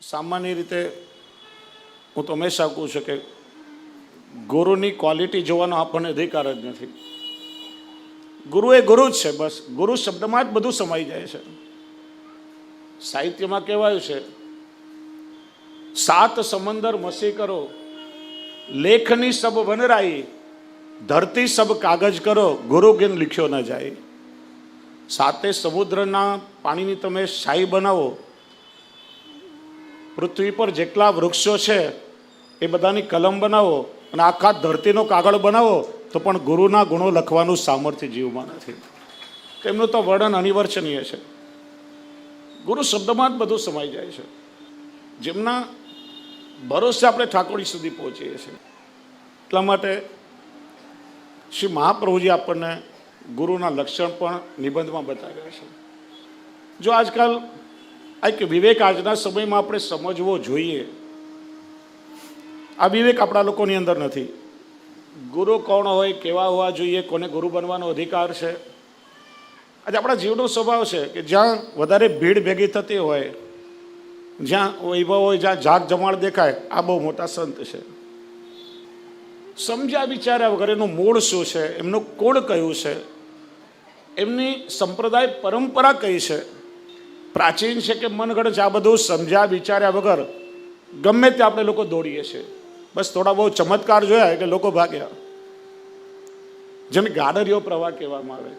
સામાન્ય રીતે હું તો હંમેશા કહું છું કે ગુરુની ક્વોલિટી જોવાનો આપણને અધિકાર જ નથી. ગુરુ એ ગુરુ જ છે બસ. ગુરુ શબ્દમાં જ બધું સમાઈ જાય છે. સાહિત્યમાં કહેવાયું છે, સાત સમંદર મસી કરો, લેખની સબ વનરાઈ ધરતી સબ કાગજ કરો, ગુરુ ગિન લખ્યો ન જાય. સાતે સમુદ્રના પાણીની તમે શાહી બનાવો. પૃથ્વી પર જેટલા વૃક્ષો છે, એ બધાની કલમ બનાવો અને આખા ધરતીનો કાગળ બનાવો, તો પણ ગુરુના ગુણો લખવાનું સામર્થ્ય જીવમાં નથી. તેમનું તો વર્ણન અનિવર્ચનીય છે. ગુરુ શબ્દમાં જ બધું સમાઈ જાય છે. જેમના ભરોસે આપણે ઠાકોરી સુધી પહોંચીએ છીએ. એટલા માટે શ્રી મહાપ્રભુજી આપણને ગુરુના લક્ષણ પણ નિબંધમાં બતાવ્યા છે. જો આજકાલ આ એક વિવેક આજના સમયમાં આપણે સમજવો જોઈએ. આ વિવેક આપણા લોકોની અંદર નથી. ગુરુ કોણ હોય, કેવા હોવા જોઈએ, કોને ગુરુ બનવાનો અધિકાર છે? આજે આપણા જીવનો સ્વભાવ છે કે જ્યાં વધારે ભીડ ભેગી થતી હોય, જ્યાં વૈભવ હોય, જ્યાં જાગ જમાડ દેખાય, આ બહુ મોટા સંત છે. સમજ્યા વિચાર્યા વગર એનું મૂળ શું છે, એમનું કોડ કયું છે, એમની સંપ્રદાય પરંપરા કઈ છે, પ્રાચીન છે કે મનગઢ છે, આ બધું સમજ્યા વિચાર્યા વગર ગમે તે આપણે લોકો દોડીએ છીએ. બસ થોડા બહુ ચમત્કાર જોયા એટલે લોકો ભાગ્યા. જેને ગાડરિયો પ્રવાહ કહેવામાં આવે.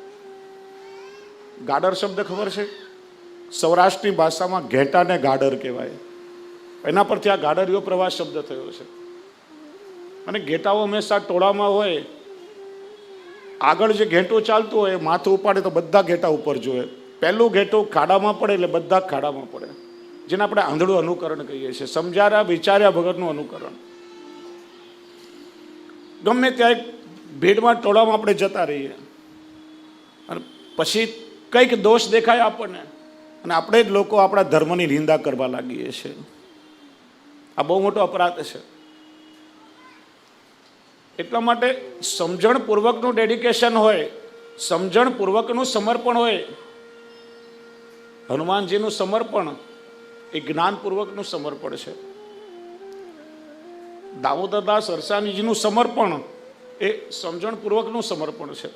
ગાડર શબ્દ ખબર છે? સૌરાષ્ટ્રની ભાષામાં ઘેટાને ગાડર કહેવાય. એના પરથી આ ગાડરિયો પ્રવાહ શબ્દ થયો છે. અને ઘેટાઓ હંમેશા ટોળામાં હોય. આગળ જે ઘેટું ચાલતું હોય માથું ઉપાડે તો બધા ઘેટા ઉપર જોવે પહેલું ઘેટું ખાડામાં પડે એટલે બધા ખાડામાં પડે. જેને આપણે આંધળું અનુકરણ કહીએ છીએ. સમજાર્યા, વિચાર્યા વગરનું અનુકરણ. ગમે ત્યાં એક ભીડમાં ટોળામાં આપણે જતા રહીએ. અને પછી કંઈક દોષ દેખાય આપણને. અને આપણે જ લોકો આપણા ધર્મની નિંદા કરવા લાગીએ છીએ. આ બહુ મોટો અપરાધ છે. એટલા માટે સમજણપૂર્વકનું ડેડિકેશન હોય, સમજણપૂર્વકનું સમર્પણ હોય, હનુમાનજીનું સમર્પણ એ જ્ઞાનપૂર્વકનું સમર્પણ છે. દામોદરદાસ અરસાનીજીનું સમર્પણ એ સમજણપૂર્વકનું સમર્પણ છે.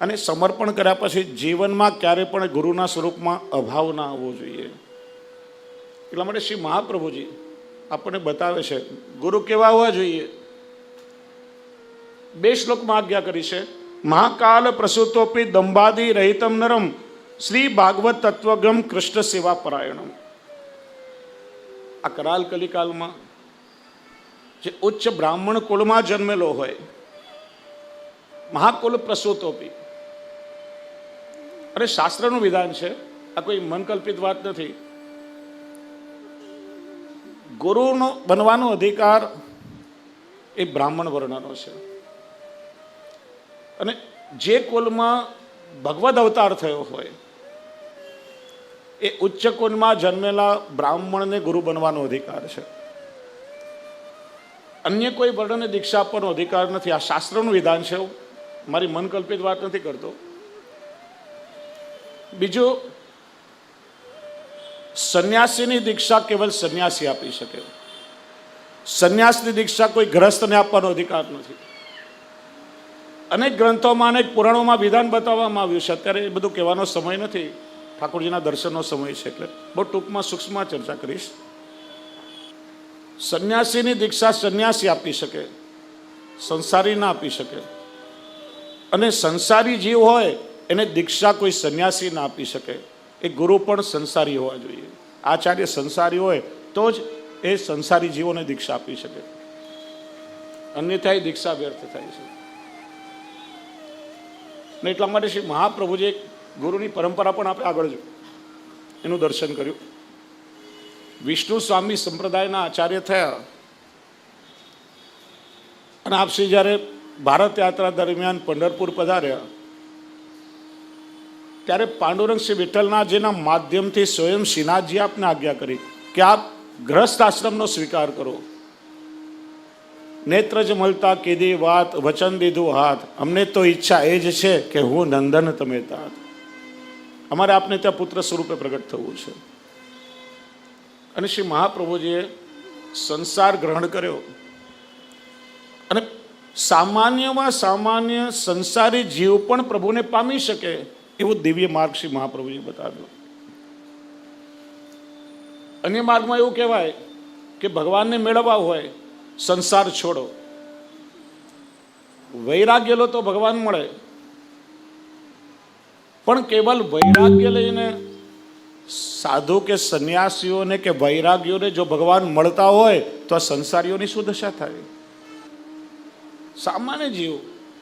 અને સમર્પણ કર્યા પછી જીવનમાં ક્યારે પણ ગુરુના સ્વરૂપમાં અભાવ ના આવવો જોઈએ. એટલા માટે શ્રી મહાપ્રભુજી આપણને બતાવે છે, ગુરુ કેવા હોવા જોઈએ? બે શ્લોકમાં આજ્ઞા કરી છે. મહાકાલ પ્રસૂતોપી દંબાદી રહિતમ નરમ શ્રી ભાગવત તત્વગમ કૃષ્ણ સેવા પરાયણમ આ કરાલ કલિકાલમાં જે ઉચ્ચ બ્રાહ્મણ કુળમાં જન્મેલો હોય મહાકુલ પ્રસૂતોપી. અરે શાસ્ત્રનું વિધાન છે આ કોઈ મનકલ્પિત વાત નથી. ગુરુનો બનવાનો અધિકાર એ બ્રાહ્મણ વર્ણનો છે. અને જે કુલમાં ભગવદ અવતાર થયો હોય, એ ઉચ્ચ કુલમાં જન્મેલા બ્રાહ્મણને ગુરુ બનવાનો અધિકાર છે. અન્ય કોઈ વર્ણને દીક્ષા આપવાનો અધિકાર નથી. આ શાસ્ત્રનું વિધાન છે મારી મનકલ્પિત વાત નથી કરતો. બીજું, સંન્યાસીની દીક્ષા કેવલ સંન્યાસી આપી શકે. સંન્યાસની દીક્ષા કોઈ ગ્રસ્તને આપવાનો અધિકાર નથી. અનેક ગ્રંથોમાં, અનેક પુરાણોમાં વિધાન બતાવવામાં આવ્યું છે. અત્યારે એ બધું કહેવાનો સમય નથી. ઠાકોરજીના દર્શનનો સમય છે એટલે બહુ ટૂંકમાં સૂક્ષ્મમાં ચર્ચા કરીશ. સંન્યાસીની દીક્ષા સંન્યાસી આપી શકે, સંસારી ના આપી શકે. અને સંસારી જીવ હોય, એને દીક્ષા કોઈ સંન્યાસી ના આપી શકે. એ ગુરુ પણ સંસારી હોવા જોઈએ. આચાર્ય સંસારી હોય, તો જ એ સંસારી જીવોને દીક્ષા આપી શકે. અન્યથા એ દીક્ષા વ્યર્થ થાય છે. ને એટલા માટે શ્રી મહાપ્રભુજી એક ગુરુની પરંપરા પણ આપણે આગળ જો એનું દર્શન કર્યું. વિષ્ણુ સ્વામી સંપ્રદાયના આચાર્ય થયા. અને આપશ્રી જ્યારે ભારત યાત્રા દરમિયાન પંઢરપુર પધાર્યા, ત્યારે પાંડુરંગ શ્રી વિઠ્ઠલનાથજીના માધ્યમથી સ્વયં શ્રીનાથજી આપને આજ્ઞા કરી કે આપ ગ્રસ્ત આશ્રમનો સ્વીકાર કરો. નેત્ર જ મળતા કીધી વાત, વચન દીધું હાથ. અમને તો ઈચ્છા એ જ છે કે હું નંદન તમે તાત. અમારે આપને ત્યાં પુત્ર સ્વરૂપે પ્રગટ થવું છે. અને શ્રી મહાપ્રભુજીએ સંસાર ગ્રહણ કર્યો. અને સામાન્યમાં સામાન્ય સંસારી જીવ પણ પ્રભુને પામી શકે એવો દિવ્ય માર્ગ શ્રી મહાપ્રભુજી બતાવ્યો. અન્ય માર્ગમાં એવું કહેવાય કે ભગવાનને મેળવવા હોય સંસાર છોડો. વૈરાગ્ય લો તો ભગવાન મળે. પણ કેવલ વૈરાગ્ય લઈને સાધુ કે સંન્યાસીઓને કે વૈરાગ્યોને જો ભગવાન મળતા હોય તો આ સંસારીઓની શું દશા થાય? સામાન્ય જીવ,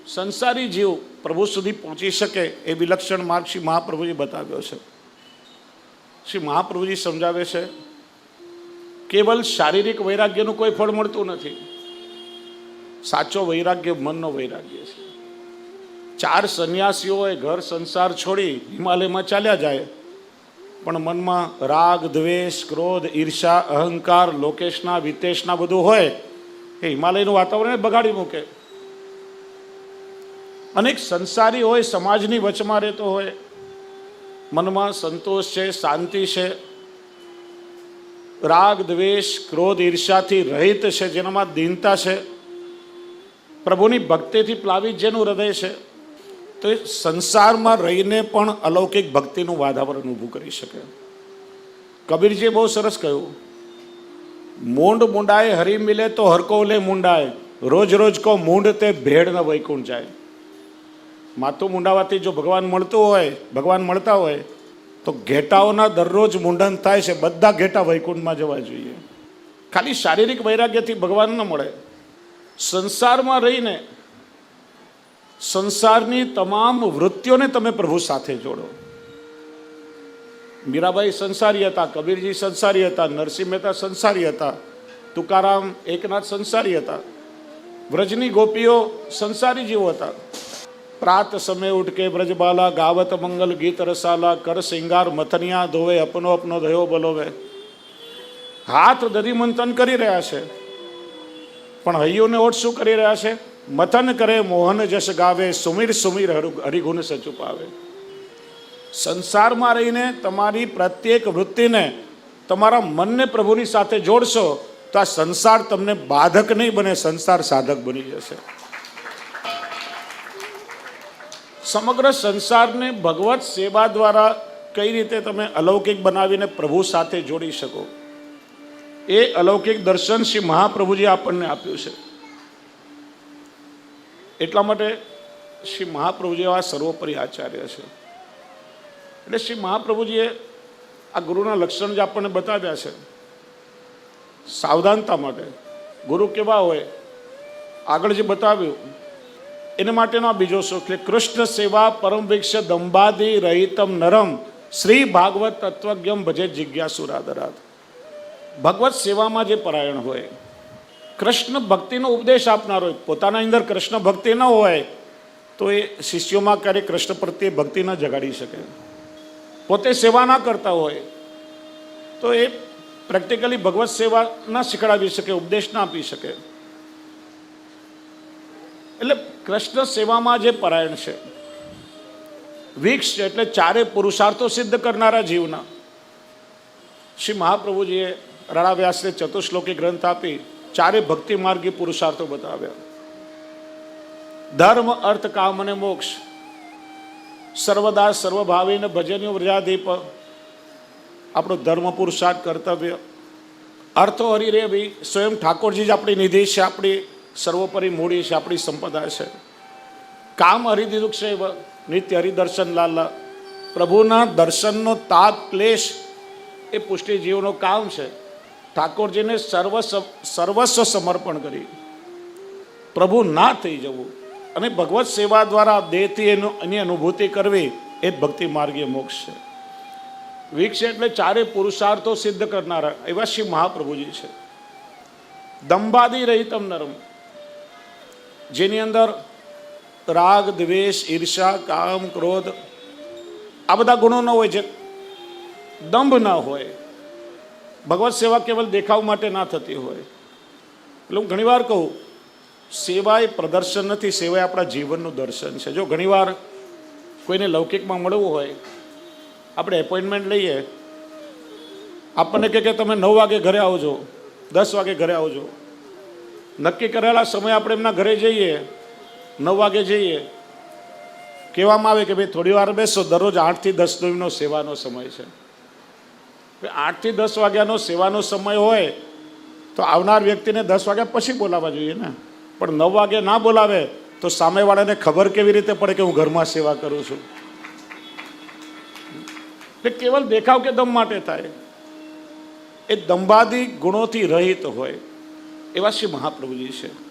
સંસારી જીવ પ્રભુ સુધી પહોંચી શકે એ વિલક્ષણ માર્ગ શ્રી મહાપ્રભુજી બતાવ્યો છે. શ્રી મહાપ્રભુજી સમજાવે છે કેવલ શારીરિક વૈરાગ્યનું કોઈ ફળ મળતું નથી. સાચો વૈરાગ્ય મનનો વૈરાગ્ય છે. ચાર સંન્યાસીઓએ ઘર સંસાર છોડી હિમાલયમાં ચાલ્યા જાય, પણ મનમાં રાગ, દ્વેષ, ક્રોધ, ઈર્ષા, અહંકાર, લોકેશના, વિતેશના બધું હોય, એ હિમાલયનું વાતાવરણ બગાડી મૂકે. અનેક સંસારી હોય, સમાજની વચમાં રહેતો હોય, મનમાં સંતોષ છે, શાંતિ છે રાગ, દ્વેષ, ક્રોધ ઈર્ષાથી રહિત છે, જેનામાં દીનતા છે. પ્રભુની ભક્તિથી પ્લાવિત જેનું હૃદય છે, તો એ સંસારમાં રહીને પણ અલૌકિક ભક્તિનું વાતાવરણ ઊભું કરી શકે. કબીરજીએ બહુ સરસ કહ્યું, મૂંડ મુંડાએ હરી મિલે તો હરકો લે મુંડાય રોજ રોજ કો મૂંડ તે ભેડ ન વૈકુંઠ જાય. માથું મુંડાવાથી જો ભગવાન મળતું હોય, ભગવાન મળતા હોય તો ઘેટાઓના દરરોજ મુંડન થાય છે. બધા ઘેટા વૈકુંઠમાં જવા જોઈએ. ખાલી શારીરિક વૈરાગ્યથી ભગવાન ન મળે. સંસારમાં રહીને સંસારની તમામ વૃત્તિઓને તમે પ્રભુ સાથે જોડો. મીરાબાઈ સંસારી હતા, કબીરજી સંસારી હતા, નરસિંહ મહેતા સંસારી હતા, તુકારામ એકનાથ સંસારી હતા, વ્રજની ગોપીઓ સંસારી જેવો હતા. પ્રાત સમય ઉઠકે બ્રજબાલા, ગાવત મંગલ, ગીત રસાલા, કર શિંગાર, મથનિયા, ધોવે, અપનો અપનો ધયો બલોવે. હાથ દરી મંથન કરી રહ્યા છે. પણ હૈયોને ઓઠ શું કરી રહ્યા છે? મથન કરે, મોહન જશ ગાવે, સુમીર સુમીર હરુ- હરિગુણ સચુપાવે. સંસારમાં રહીને તમારી પ્રત્યેક વૃત્તિને તમારા મનને પ્રભુની સાથે જોડશો, તો આ સંસાર તમને બાધક નહીં બને, સંસાર સાધક બની જશે. સમગ્ર સંસારને ભગવત સેવા દ્વારા કઈ રીતે તમે અલૌકિક બનાવીને પ્રભુ સાથે જોડી શકો? એ અલૌકિક દર્શન શ્રી મહાપ્રભુજી આપણને આપ્યું છે. એટલા માટે શ્રી મહાપ્રભુજી આ સર્વોપરી આચાર્ય છે. એટલે શ્રી મહાપ્રભુજીએ આ ગુરુના લક્ષણ જે આપણને બતાવ્યા છે, સાવધાનતા માટે, ગુરુ કેવા હોય, આગળ જે બતાવ્યું એને માટેનો આ બીજો શ્લોક છે, કૃષ્ણ સેવા પરમ વિક્ષ દંબાદી રહિતમ નરમ. શ્રી ભાગવત તત્વજ્ઞમ ભજે જિજ્ઞાસુરાદરાત ભગવત સેવામાં જે પરાયણ હોય, કૃષ્ણ ભક્તિનો ઉપદેશ આપનાર હોય, પોતાના અંદર કૃષ્ણ ભક્તિ ન હોય, તો એ શિષ્યોમાં ક્યારેય કૃષ્ણ પ્રત્યે ભક્તિ ન જગાડી શકે. પોતે સેવા ના કરતા હોય, તો એ પ્રેક્ટિકલી ભગવત સેવા ના શીખડાવી શકે, ઉપદેશ ના આપી શકે. એટલે કૃષ્ણ સેવામાં જે પરાયણ છે, વિક્ષ એટલે ચારે પુરુષાર્થો સિદ્ધ કરનારા જીવના. શ્રી મહાપ્રભુજીએ રણાવ્યાસને ચતુશ્લોકી ગ્રંથ આપી ચારે ભક્તિ માર્ગી પુરુષાર્થો બતાવ્યા. ધર્મ, અર્થ, કામ અને મોક્ષ. સર્વદા સર્વભાવીને ભજન્યો વ્રજાધીપ આપણો ધર્મ પુરુષાર્થ કર્તવ્ય. અર્થો હરી બી સ્વયં ઠાકોરજી જ આપણી નિધિ છે આપણી. સર્વોપરી મૂડી છે, આપણી સંપદા છે. કામ હરિદિદુક છે નિત્ય હરિદર્શન લાલા. પ્રભુના દર્શનનો તાપ ક્લેશ એ પુષ્ટિજીવનું કામ છે. ઠાકોરજીને સર્વસ્વ સર્વસ્વ સમર્પણ કરી. પ્રભુ ના થઈ જવું અને ભગવત સેવા દ્વારા દેહથી એનું, એની અનુભૂતિ કરવી એ ભક્તિ માર્ગીય મોક્ષ છે. વિક્ષ એટલે ચારે પુરુષાર્થો સિદ્ધ કરનારા એવા શ્રી મહાપ્રભુજી છે. દંબાદી રહિતમ નરમ. જેની અંદર રાગ, દ્વેષ ઈર્ષા કામ, ક્રોધ, આ બધા ગુણો ન હોય જે દંભ ના હોય. ભગવત સેવા કેવલ દેખાવ માટે ના થતી હોય. એટલે હું ઘણીવાર કહું સેવા એ પ્રદર્શન નથી સેવા એ આપણા જીવનનું દર્શન છે. જો ઘણીવાર કોઈને લૌકિકમાં મળવું હોય, આપણે એપોઇન્ટમેન્ટ લઈએ, આપણને કહે કે તમે નવ વાગે ઘરે આવજો, દસ વાગે ઘરે આવજો. નક્કી કરેલા સમય આપણે એમના ઘરે જઈએ, નવ વાગે જઈએ. કહેવામાં આવે કે ભાઈ થોડી વાર બેસો, દરરોજ આઠથી દસ સુધીનો સેવાનો સમય છે. આઠથી દસ વાગ્યાનો સેવાનો સમય હોય તો આવનાર વ્યક્તિને દસ વાગ્યા પછી બોલાવવા જોઈએ ને. પણ નવ વાગે ના બોલાવે તો સામેવાળાને ખબર કેવી રીતે પડે કે હું ઘરમાં સેવા કરું છું? તે કેવલ દેખાવ કે દમ માટે થાય. એ દંભાદી ગુણોથી રહિત હોય. એવા શ્રી મહાપ્રભુજી છે.